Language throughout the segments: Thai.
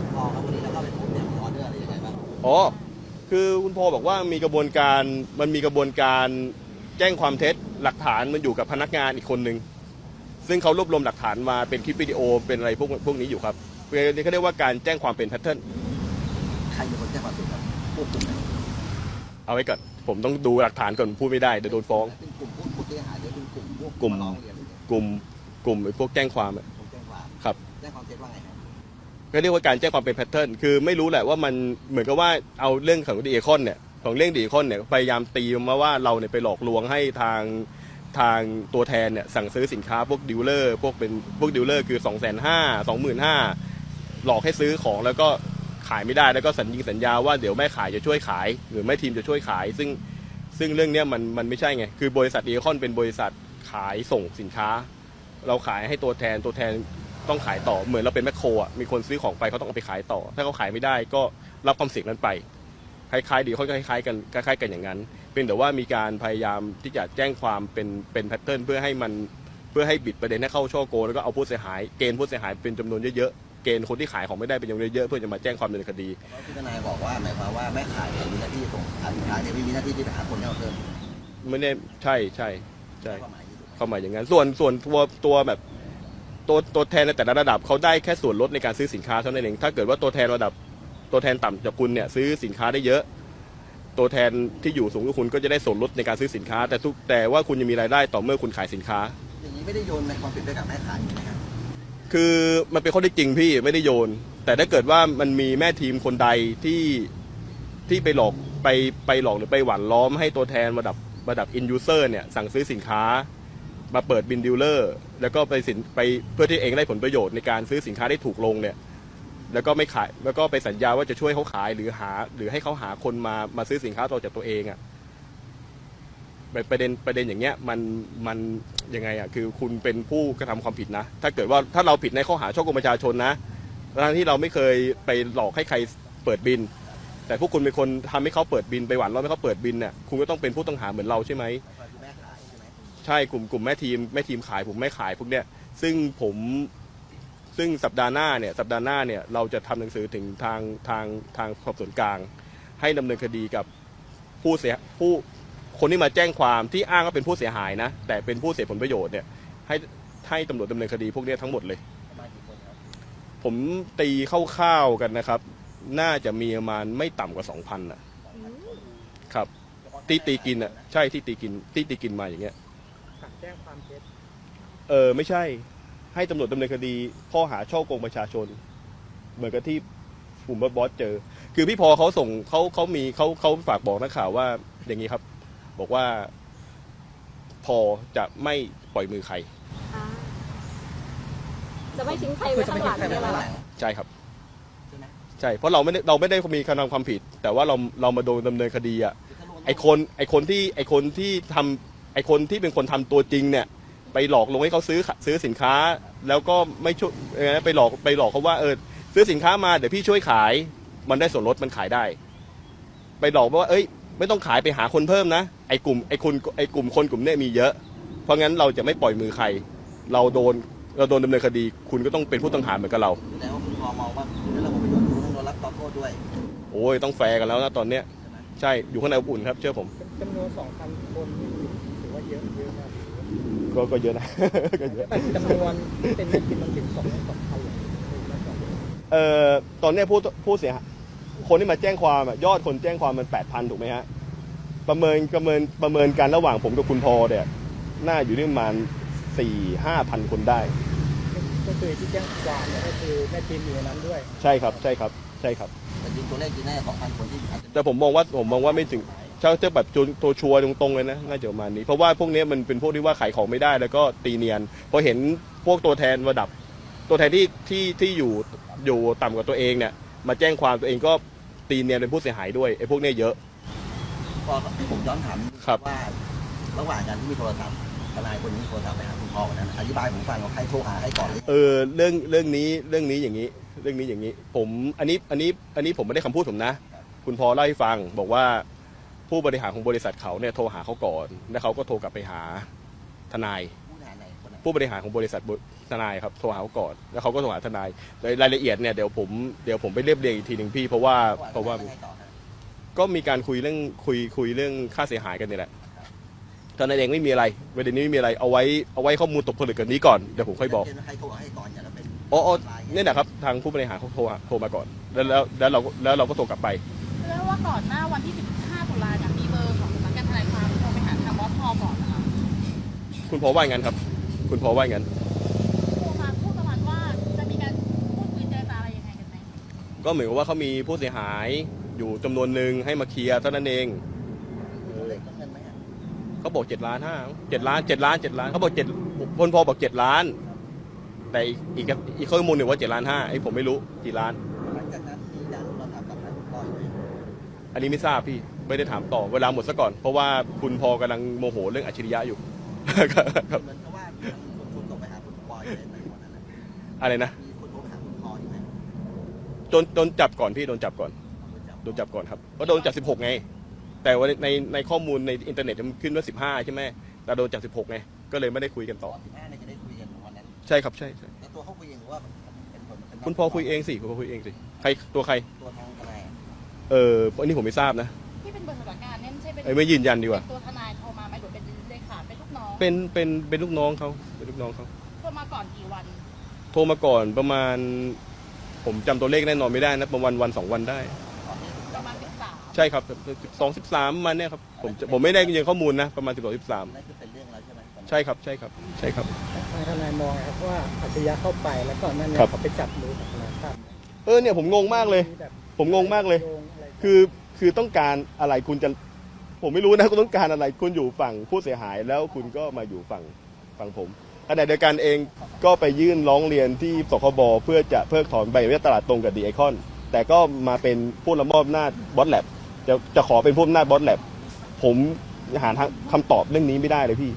อนพอครับวันนี้แล้วก็ไปพบเนี่ยมีออเดอร์อะไรยังไงบ้างอ๋อ คือคุณพอบอกว่ามีกระบวนการมันมีกระบวนการแจ้งความเท็จหลักฐานมันอยู่กับพนักงานอีกคนหนึ่งซึ่งเขารวบรวมหลักฐานมาเป็นคลิปวิดีโอเป็นอะไรพวกพวกนี้อยู่ครับนี่เขาเรียกว่าการแจ้งความเป็นแพทเทิร์นใครเป็นคนแจ้งความผิดครับพวกกลุ่มไหนเอาไว้ก่อนผมต้องดูหลักฐานก่อนพูดไม่ได้เดี๋ยวโดนฟ้องเป็นกลุ่มพวกผู้เสียหายหรือเป็นกลุ่มพวกกลุ่มาร้องเรียนหรือไงกลุ่มกลุ่มไอ้พวกแจ้งความอะผมแจ้งความครับแจ้งความเท็จว่าไงครับ ก็เรียกว่าการแจ้งความเป็นแพทเทิร์นคือไม่รู้แหละว่ามันเหมือนกับว่าเอาเรื่องของดีเอคอนเนี่ยของเรื่องดีเอคอนเนี่ยพยายามตีมาว่าเราเนี่ยไปหลอกลวงให้ทางทางตัวแทนเนี่ยสั่งซื้อสินค้าพวกดิวเลอร์พวกเป็นพวกดิวเลอร์คือ2องแสนห้าสองหมื่นห้าหลอกให้ซื้อของแล้วก็ขายไม่ได้แล้วก็สัญญิงสัญญาว่าเดี๋ยวแม่ขายจะช่วยขาย หรือแม่ทีมจะช่วยขาย ซึ่งซึ่งเรื่องเนี้ยมันมันไม่ใช่ไง คือบริษัทดีเอคอนเป็นบริษัทขายส่งสินค้า เราขายให้ตัวแทนตัวแทน ต้องขายต่อเหมือนเราเป็นแมคโครอะมีคนซื้อของไปเขาต้องเอาไปขายต่อ ถ้าเขาขายไม่ได้ก็รับความเสี่ยงนั้นไปคล้ายๆดีเขาก็คล้ายๆกันคล้ายๆกันอย่างนั้น เป็นแต่ว่ามีการพยายามที่จะแจ้งความเป็นเป็นแพทเทิร์นเพื่อให้มันเพื่อให้บิดประเด็นให้เข้าช่อโกงแล้วก็เอาผู้เสียหายเกณฑ์ผู้เสียหายเป็นจำนวนเยอะๆเกณฑ์คนที่ขายของไม่ได้เป็นจำนวนเยอะๆเพื่อจะมาแจ้งความดำเนินคดีเพราะที่ทนายบอกว่าหมายความว่าแม่ขายเนี่ยมีหน้าที่ส่งขายสินค้าเนี่ยไม่มีหน้าที่ที่ไปหาคนให้เอาเพิ่มไม่ได้ใช่ใช่ใช่ความหมายนี้ถูกไหมเข้ามาอย่างนั้นส่วนส่วนตัวตัวแบบ ตัวตัวแทนในแต่ละระดับเขาได้แค่ส่วนลดในการซื้อสินค้าเท่านั้นเองถ้าเกิดว่าตัวแทนระดับตัวแทนต่ำจากคุณเนี่ยซื้อสินค้าได้เยอะ ตัวแทนที่อยู่สูงกว่าคุณก็จะได้ส่วนลดในการซื้อสินค้า แต่ทุกแต่ว่าคุณจะมีรายได้ต่อเมื่อคุณขายสินค้า อย่างนี้ไม่ได้โยนในความผิดไปกับแม่ขายใช่ไหมครับคือมันเป็นข้อได้จริงพี่ไม่ได้โยน แต่ถ้าเกิดว่ามันมีแม่ทีมคนใดที่ที่ไปหลอกไปไปหลอกหรือไปหว่านล้อมให้ตัวแทนระดับระดับอินยูเซอร์เนี่ยสั่งซื้อสินค้า มาเปิดบินดิวเลอร์ แล้วก็ไปสินไปเพื่อที่เองได้ผลประโยชน์ในการซื้อสินค้าได้ถูกลงเนี่ยแล้วก็ไม่ขายแล้วก็ไปสัญญาว่าจะช่วยเขาขายหรือหา หรือให้เขาหาคนมามาซื้อสินค้าต่อจากตัวเองอะ่ะประเด็นประเด็นอย่างเงี้ยมันมันยังไงอะ่ะคือคุณเป็นผู้กระทำความผิดนะ ถ้าเกิดว่าถ้าเราผิดในข้อหาช่อโกงประชาชนนะทั้งที่เราไม่เคยไปหลอกให้ใครเปิดบิน แต่พวกคุณเป็นคนทำให้เขาเปิดบินไปหวานล้อมให้เขาเปิดบินเนี่ยคุณก็ต้องเป็นผู้ต้องหาเหมือนเราใช่ไหม ใช่กลุ่มกลุ่มแม่ทีมแม่ทีมขายผมไม่ขายพวกเนี้ยซึ่งผมซึ่งสัปดาห์หน้าเนี่ยสัปดาห์หน้าเนี่ยเราจะทำหนังสือถึงทางทางทางสอบสวนกลาง ให้ดำเนินคดีกับผู้เสียผู้คนที่มาแจ้งความที่อ้างว่าเป็นผู้เสียหายนะ แต่เป็นผู้เสียผลประโยชน์เนี่ยให้ให้ตำรวจดำเนินคดีพวกเนี้ยทั้งหมดเลย ผมตีคร่าวๆกันนะครับ น่าจะมีประมาณไม่ต่ำกว่าสองพันอะ ครับ ที่ตีกินอะ ใช่ที่ตีกินที่ตีกินมาอย่างเงี้ย แจ้งความเท็จเออไม่ใช่ ให้ตำรวจดำเนินคดีข้อหาช่อโกงประชาชน เหมือนกับที่กลุ่มบอสเจอ คือพี่พอเขาส่งเขาเขามีเขาเขาฝากบอกนักข่าวว่า อย่างนี้ครับ บอกว่า พอจะไม่ปล่อยมือใคร อ่าจะไม่ทิ้งใครไว้ข้างหลังเนี่ยเหรอใช่ครับ ใช่ไหมใช่ เพราะเราไม่ได้เราไม่ได้มีการทำความผิด แต่ว่าเราเรามาโดนดำเนินคดีอะคือถ้ารวมไอคนไอคนที่ไอคนที่ทำ ไอคนที่เป็นคนทำตัวจริงเนี่ย ไปหลอกลวงให้เขาซื้อซื้อสินค้า แล้วก็ไม่ช่วยเออไปหลอกไปหลอกเขาว่าเออซื้อสินค้ามาเดี๋ยวพี่ช่วยขาย มันได้ส่วนลดมันขายได้ ไปหลอกว่าเอ้ย ไม่ต้องขายไปหาคนเพิ่มนะไอกลุ่มไอคนไอกลุ่มคนกลุ่มเนี้ยมีเยอะ เพราะงั้นเราจะไม่ปล่อยมือใคร เราโดนเราโดนดำเนินคดี คุณก็ต้องเป็นผู้ต้องหาเหมือนกับเราแสดงว่าคุณพอมองว่าคุณได้รับผลประโยชน์คุณต้องรับโทษด้วย โอ้ยต้องแฟร์กันแล้วนะตอนเนี้ยใช่ไหมใช่อยู่ข้างในอบอุ่นครับ เชื่อผมจำนวน2,000คนนี่ถือว่าเยอะเยอะมาก ก็ก็เยอะนะ ก็เยอะ แต่จำนวนที่เป็นแม่พิมพ์มันถึง2 2,000เลยไม่สองเอ่อตอนเนี้ยผู้ผู้เสียหายคนที่มาแจ้งความอะยอดคนแจ้งความมันแปดพันถูกไหมฮะ ประเมินประเมินประเมินกันระหว่างผมกับคุณพอเนี่ยน่าอยู่ที่ประมาณสี่ห้าพันคนได้ ก็คือที่แจ้งความเนี่ยก็คือแม่พิมพ์อยู่ในนั้นด้วย ใช่ครับ ใช่ครับ ใช่ครับ แต่จริงตัวเลขจริงน่าจะสองพันคนที่อาจจะแต่ผมมองว่าผมมองว่าไม่ถึง เช่าเจ้าแบบตัวตัวชัวร์ตรงๆเลยนะน่าจะประมาณนี้ เพราะว่าพวกเนี้ยมันเป็นพวกที่ว่าขายของไม่ได้แล้วก็ตีเนียนพอเห็นพวกตัวแทนระดับ ตัวแทนที่ที่ที่อยู่อยู่ต่ำกว่าตัวเองเนี่ยมาแจ้งความตัวเองก็ตีเนียนเป็นผู้เสียหายด้วยไอ้พวกเนี้ยเยอะพอผมย้อนถามครับว่าระหว่างการที่มีโทรศัพท์ทนายคนนี้โทรศัพท์ไปหาคุณพ่อวันนั้นอธิบายผมฟังว่าใครโทรหาใครก่อนเออเรื่องเรื่องนี้เรื่องนี้อย่างนี้ เรื่องนี้อย่างนี้ ผมอันนี้อันนี้อันนี้ผมไม่ได้คำพูดผมนะ คุณพอเล่าให้ฟังบอกว่า ผู้บริหารของบริษัทเขาเนี่ยโทรหาเขาก่อนแล้วเขาก็โทรกลับไปหาทนาย ผู้หาไหนคนไหนผู้บริหารของบริษัททนายครับโทรหาเขาก่อนแล้วเขาก็โทรหาทนายรายละเอียดเนี่ยเดี๋ยวผมเดี๋ยวผมไปเรียบเรียงอีกทีหนึ่งพี่เพราะว่าเพราะว่าไม่ให้ต่อฮะก็มีการคุยเรื่องคุยคุยเรื่องค่าเสียหายกันนี่แหละตอนนั้นเองไม่มีอะไรประเด็นนี้ไม่มีอะไรเอาไว้เอาไว้ข้อมูลตกผลึกกันนี้ก่อนเดี๋ยวผมค่อยบอกเช่นว่าใครโทรให้ก่อนอย่าแล้วเป็นอ๋ออ๋อลายเนี่ยนะครับทางผู้บริหารเขาโทรหาโทรมาก่อน แล้วแล้วแล้วเราแล้วเราก็โทรกลับไป เรื่องว่าก่อนหน้าวันที่ คุณพอว่าอย่างนั้นครับ คุณพอว่าอย่างนั้นโทรมาพูดประมาณว่าจะมีการพูดคุยเจรจาอะไรยังไงกันไหมก็เหมือนกับว่าเขามีผู้เสียหายอยู่จำนวนหนึ่งให้มาเคลียร์เท่านั้นเองตัวเลขต้องเงินไหมฮะเขาบอกเจ็ดล้านห้าเจ็ดล้านเจ็ดล้านเจ็ดล้านเขาบอกเจ็ดคนพอบอกเจ็ดล้าน แต่อีกอีกอีกข้อมูลหนึ่งว่าเจ็ดล้านห้าไอ้ผมไม่รู้กี่ล้าน หลังจากนั้นมีการเราทำกับทางคุณพ่ออยู่ไหมอันนี้ไม่ทราบพี่ไม่ได้ถามต่อเวลาหมดซะก่อน เพราะว่าคุณพอกำลังโมโหเรื่องอัจฉริยะอยู่ครับ เหมือนกับว่ามีคนคุณตกไปหาคุณพ่ออยู่ในวันนั้นนะอะไรนะมีคนโทรไปหาคุณพ่ออยู่ไหมโดนโดนจับก่อนพี่โดนจับก่อนโดนจับก่อนครับเพราะโดนจับ 16 ไง แต่ว่าในในข้อมูลในอินเทอร์เน็ตมันขึ้นว่า 15 ใช่ไหมแต่โดนจับ 16 ไง ก็เลยไม่ได้คุยกันต่อตอนที่ห้าเนี่ยจะได้คุยกันวันนั้นใช่ครับใช่ใช่แล้วตัวเขาคุยเองหรือว่าเป็นคนเป็นน้งคุณพอคุยเองสิคุณพอคุยเองสิใครตัวใครตัวทางทนาย เอออันนี้ผมไม่ทราบนะที่เป็นเบอร์สำนักงานเนี่ยไม่ใช่เป็นเอ้ยไม่ยืนยันดีกว่า เป็นตัวทน เป็นลูกน้องเป็นเป็นเป็นลูกน้องเขาเป็นลูกน้องเขาโทรมาก่อนกี่วัน โทรมาก่อนประมาณ ผมจำตัวเลขแน่นอนไม่ได้นะประมาณวันสองวันได้ตอนนี้ถึงปจับระมาณ13ใช่ครับสองสิบสามมันเนี่ยครับผมจะผมไม่ได้ยืนข้อมูลนะประมาณสิบสองสิบสามนั่นคือเป็นเรื่องแล้วใช่ไหมใช่ครับใช่ครับใช่ครับ ทางทนายมองครับว่าอัจฉริยะเข้าไปแล้วก่อนหนั้นเนี่ครัยบเขาไปจับมือกับทนายตั้มเออเนี่ยผมงงมากเลยแบบผมงงมากเลย โงอะไรกันคือคือต้องการอะไรคุณจะ ผมไม่รู้นะคุณต้องการอะไร คุณอยู่ฝั่งผู้เสียหายแล้วคุณก็มาอยู่ฝั่งฝั่งผมขณะเดียวกันเองก็ไปยื่นร้องเรียนที่สคบเพื่อจะเพิกถอนใบอนุญาตตลาดตรงกับดีไอคอน แต่ก็มาเป็นผู้ละมอบหน้าบอสแลบจะจะขอเป็นผู้อำนาจบอสแลบผมหาทางคำตอบเรื่องนี้ไม่ได้เลยพี่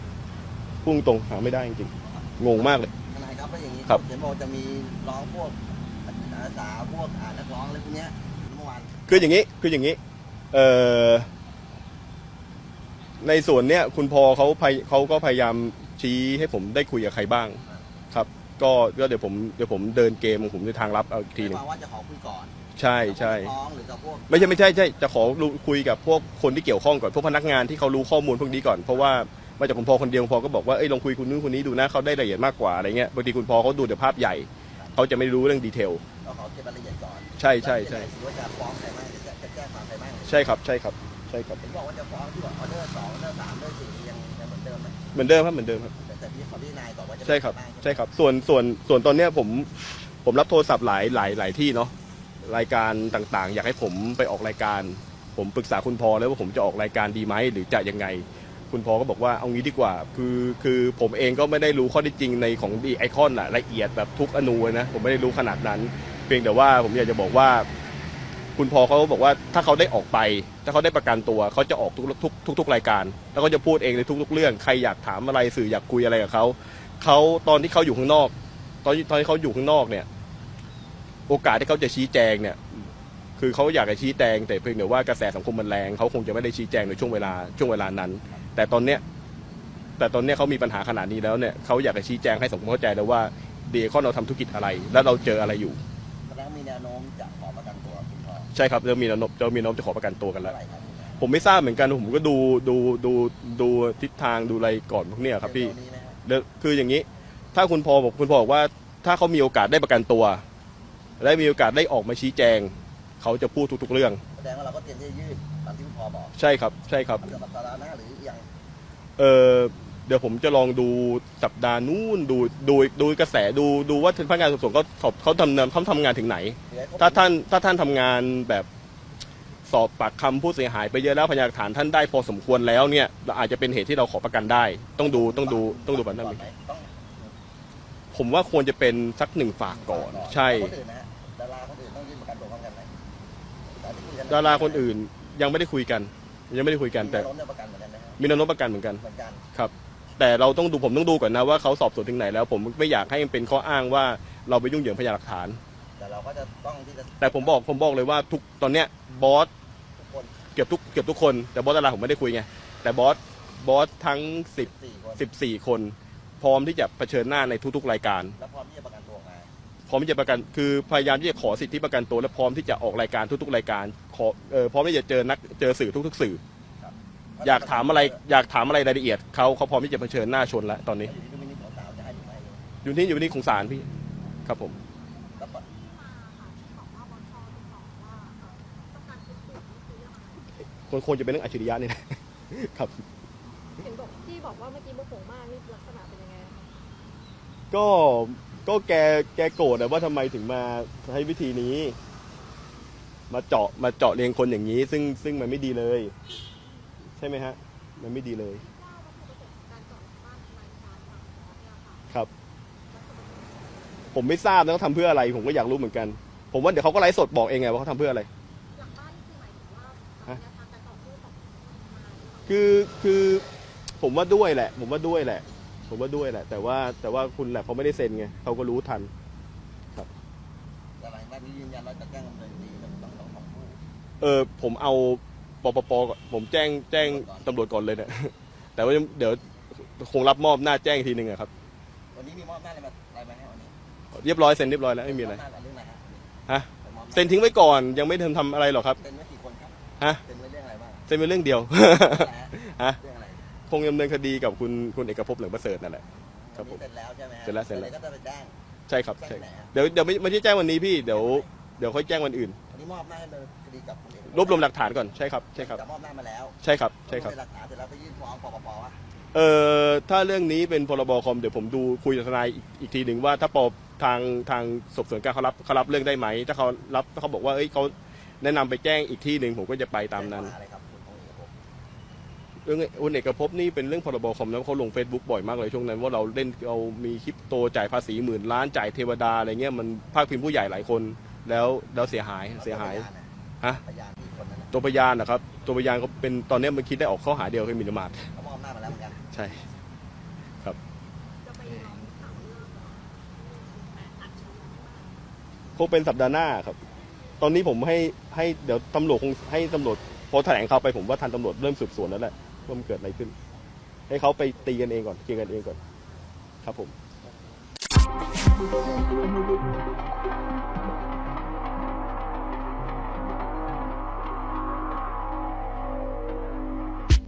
พุ่งตรงๆหาไม่ได้จริงๆงงมากเลยทนายครับแล้วอย่างนี้ครับเห็นบอกจะมีร้องพวกอาสาพวกอ่านักร้องอะไรพวกเนี้ยเมื่อวานคืออย่างนี้คืออย่างนี้ เออ ในส่วนเนี้ยคุณพอเขาพยเขาก็พยายามชี้ให้ผมได้คุยกับใครบ้างครับ ก็ก็เดี๋ยวผมเดี๋ยวผมเดินเกมของผมในทางลับเอาอีกทีหนึงมาว่าจะขอคุยก่อนใช่ใช่กับน้องหรือกับพวกไม่ใช่ไม่ใช่ใช่จะขอรู้คุยกับพวกคนที่เกี่ยวข้องก่อนพวกพนักงานที่เขารู้ข้อมูลพวกนี้ก่อนเพราะว่ามาจากคุณพอคนเดียวคุณพอก็บอกว่าเอ้ยลองคุยคุณนู้นคนนี้ดูนะเขาได้รายละเอียดมากกว่าอะไรเงี้ยบางทีคุณพอเขาดูแต่ภาพใหญ่เขาจะไม่รู้เรื่องดีเทล เราขอเก็บรายละเอียดก่อนใช่ใช่ใช่หรือว่าจะฟ้องใครบ้างจะจะแจ้งความใครบ้าง ใช่ครับใช่ครับ ใช่ครับเห็นบอกว่าจะฟ้องที่ว่าออเดอร์สองออเดอร์สามออเดอร์สี่ยังยังเหมือนเดิมไหมเหมือนเดิมครับเหมือนเดิมครับแต่แต่พี่ขอพี่นายก่อนว่าจะใช่ครับ เป็นใคางใช่ครับ ส่วนส่วนส่วนตอนเนี้ยผมผมรับโทรศัพท์หลายหลายหลายที่เนาะรายการต่างๆ อยากให้ผมไปออกรายการ ผมปรึกษาคุณพอแล้วว่าผมจะออกรายการดีไหมหรือจะยังไง คุณพอก็บอกว่าเอางี้ดีกว่า คือคือผมเองก็ไม่ได้รู้ข้อเท็จจริงในของดีไอคอนอะละเอียดแบบทุกอนูนะผมไม่ได้รู้ขนาดนั้น เพียงแต่ว่าผมอยากจะบอกว่า คุณพอเขาบอกว่าถ้าเขาได้ออกไป ถ้าเขาได้ประกันตัวเขาจะออกทุกทุกทุกทุกรายการ แล้วก็จะพูดเองในทุก ๆ เรื่อง ใครอยากถามอะไรสื่ออยากคุยอะไรกับเขาเขาตอนที่เขาอยู่ข้างนอก ตอนที่ตอนที่เขาอยู่ข้างนอกเนี่ย โอกาสที่เขาจะชี้แจงเนี่ย คือเขาอยากจะชี้แจง แต่เพียงแต่ว่ากระแสสังคมมันแรงเขาคงจะไม่ได้ชี้แจงในช่วงเวลาช่วงเวลานั้น แต่ตอนเนี้ยแต่ตอนเนี้ยเขามีปัญหาขนาดนี้แล้วเนี่ยเขาอยากจะชี้แจงให้สังคมเข้าใจแล้วว่าเดียคอนเราทำธุรกิจอะไร แล้วเราเจออะไรอยู่ แสดงว่ามีแนวโน้มจะขอประกันตัวคุณ ใช่ครับเรามีแนวโน้มเรามีแนวโน้มจะขอประกันตัวกันเท่าแล้วไหร่ครับผมไม่ทราบเหมือนกันผมก็ดูดูดูดูทิศทางดูอะไรก่อนพวกเนี้ยครับพี่เวนี้ไหมครับแล้วคืออย่างนี้ ถ้าคุณพอบอกคุณพอบอกว่า ถ้าเขามีโอกาสได้ประกันตัว และมีโอกาสได้ออกมาชี้แจง เขาจะพูดทุกๆเรื่อง แสดงว่าเราก็เตรียมที่จะยื่นตามที่คุณพ่อบอกใช่ครับ ใช่ครับเกี่ยวกับตารางหน้าหรือยังเออ เดี๋ยวผมจะลองดูสัปดาห์นู้นดูดูดูกระแสดูดูว่าพนักงานสอบสวนเขาสอบเขาทำเขาทำงานถึงไหน ถ้าท่านถ้าท่านทำงานแบบสอบปากคำผู้เสียหายไปเยอะแล้วพยานหลักฐานท่านได้พอสมควรแล้วเนี่ยเราอาจจะเป็นเหตุที่เราขอประกันได้ ต้องดูต้องดูต้องดูบันทึกก่อนไหมต้องผมว่าควรจะเป็นสักหนึ่งฝากก่อน ใช่ คนอื่นนะฮะดาราคนอื่นต้องยื่นประกันตัวพร้อมกันไหมแต่ที่คุยกัดาราคนอื่นยังไม่ได้คุยกัน ยังไม่ได้คุยกันแต่มีแนวโน้มจะประกันเหมือนกันไหมครับมีแนวโน้มประกันเหมือนกัน เหมือนกัน ครับ แต่เราต้องดูผมต้องดูก่อนนะว่าเขาสอบสวนถึงไหนแล้ว ผมไม่อยากให้มันเป็นข้ออ้างว่าเราไปยุ่งเหยิงพยานหลักฐาน แต่เราก็จะต้องที่จะแต่ผมบอกผมบอกเลยว่าทุกตอนเนี้ยบอสทุกคนเกือบทุกเกือบทุกคนแต่บอสดาราผมไม่ได้คุยไงแต่บอสบอสทั้งสิบสี่คนสิบสี่คนผพร้อมที่จะเผชิญหน้าในทุกๆรายการ แล้วพร้อมที่จะประกันตัวออกมาพร้อมที่จะประกันคือพยายามที่จะขอสิทธิประกันตัวและพร้อมที่จะออกรายการทุกๆรายการขอเออพร้อมที่จะเจอนักเจอสื่อทุก ๆ สื่อ อยากถามอะไรอยากถามอะไรรายละเอียดเขาเขาพร้อมที่จะเผชิญหน้าชนแล้วตอนนี้ อยู่ที่ดุลพินิจของศาลจะให้หรือไม่อยู่ที่อยู่ที่ของศาลพี่ครับผมแล้วก็คนควรจะเป็นเรื่องอัจฉริยะนี่นะครับ เห็นบอกที่บอกว่าเมื่อกี้โมโหมากนี่ลักษณะเป็นยังไงคะก็ก็แกแกโกรธอะว่าทำไมถึงมาใช้วิธีนี้ มาเจาะมาเจาะเรียงคนอย่างนี้ ซึ่งซึ่งมันไม่ดีเลยใช่ไหมฮะ มันไม่ดีเลย ครับ ผมไม่ทราบนะเขาทำเพื่ออะไร ผมก็อยากรู้เหมือนกัน ผมว่าเดี๋ยวเขาก็ไลฟ์สดบอกเองไงว่าเขาทำเพื่ออะไรฮะคือคือผมว่าด้วยแหละ ผมว่าด้วยแหละ ผมว่าด้วยแหละ แต่ว่าแต่ว่าคุณแหละเขาไม่ได้เซ็นไงเขาก็รู้ทันแต่หลังจากนี้ยืนยันว่าจะแจ้งดำเนินคดีกับทั้งสองของผู้เออผมเอา ปปปก่อนผมแจ้งแจ้งตำรวจก่อนเลยเนี่ย แต่ว่าเดี๋ยวคงรับมอบหน้าแจ้งอีกทีหนึ่งอะครับ วันนี้มีมอบหน้าอะไรมาอะไรมาให้วันนี้เรียบร้อยเซ็นเรียบร้อยแล้วไม่มีอะไร บหน้าเรื่องอะไรฮะฮะ ไปมอบหาเซ็นทิ้งไว้ก่อนยังไม่ทำทำอะไรหรอกครับ เซ็นไว้กี่คนครับฮะ เซ็นไว้เรื่องอะไรบ้างเซ็นเป็นเรื่องเดียวเรื่องอะไรฮะฮะ เรื่องอะไรคงดำเนินคดีกับคุณคุณเอกภพเหลืองประเสริฐนั่นแหละ ครับผมวันนี้เสร็จแล้วใช่ไหมฮะเสร็จแล้วเสร็จแล้ว ดี๋ยก็จะไปแจ้งใช่ครับแจ้งใช่ที่ไหนฮะเดี๋ยวเดี๋ยวไม่ไม่ใช่แจ้งวันนี้พี่เดี๋ยวเดี๋ยวค่อยแจ้งวันอื่น วันนี้มอบหน้าให้ดำเนินคดีกับคุณเอกรวบรวมหลักฐานก่อนใช่ครับใช่ครับจะมอบหน้ามาแล้วใช่ครับใช่ครับวมวมหลักฐานเสร็จแล้วไปยื่นฟ้องปปปว่าเอ่อถ้าเรื่องนี้เป็นพรบคอมเดี๋ยวผมดูคุยกับทนายอีกอีกทีหนึ่งว่าถ้าปอทางทางสอบสวนกลารเขารับเขารับเรื่องได้ไหม ถ้าเขารับถ้าเขาบอกว่าเอ้ยเขาแนะนำไปแจ้งอีกที่หนึ่งผมก็จะไปตามนั้นแจ้งข้อหอะไรครับคุณของเอกภพเรื่องคุณเอกภพนี่เป็นเรื่องพรบคอมแล้วเขาลง Facebook บ่อยมากเลยช่วงนั้น ว่าเราเล่นเรามีคริปโตจ่ายภาษีหมื่นล้านจ่ายเทวดาอะไรเงี้ยมันภาคพิมพ์ผู้ใหญ่หลายคน แล้วแล้วเสียหายเสียหายฮะตัวพยานนะครับ ตัวพยานเขาเป็นตอนนี้มันคิดได้ออกข้อหาเดียวคือมินปมาทเขามอบหน้ามาแล้วเหมือนกันใช่ คงเป็นสัปดาห์หน้าครับ ตอนนี้ผมให้ให้เดี๋ยวตำรวจคงให้ตำรวจพอแถลงเข่าไปผมว่าทางตำรวจเริ่มสืบสวนแล้วแหละว่ามันเกิดอะไรขึ้น ให้เขาไปตีกันเองก่อนเคลียร์กันเองก่อน ครับผม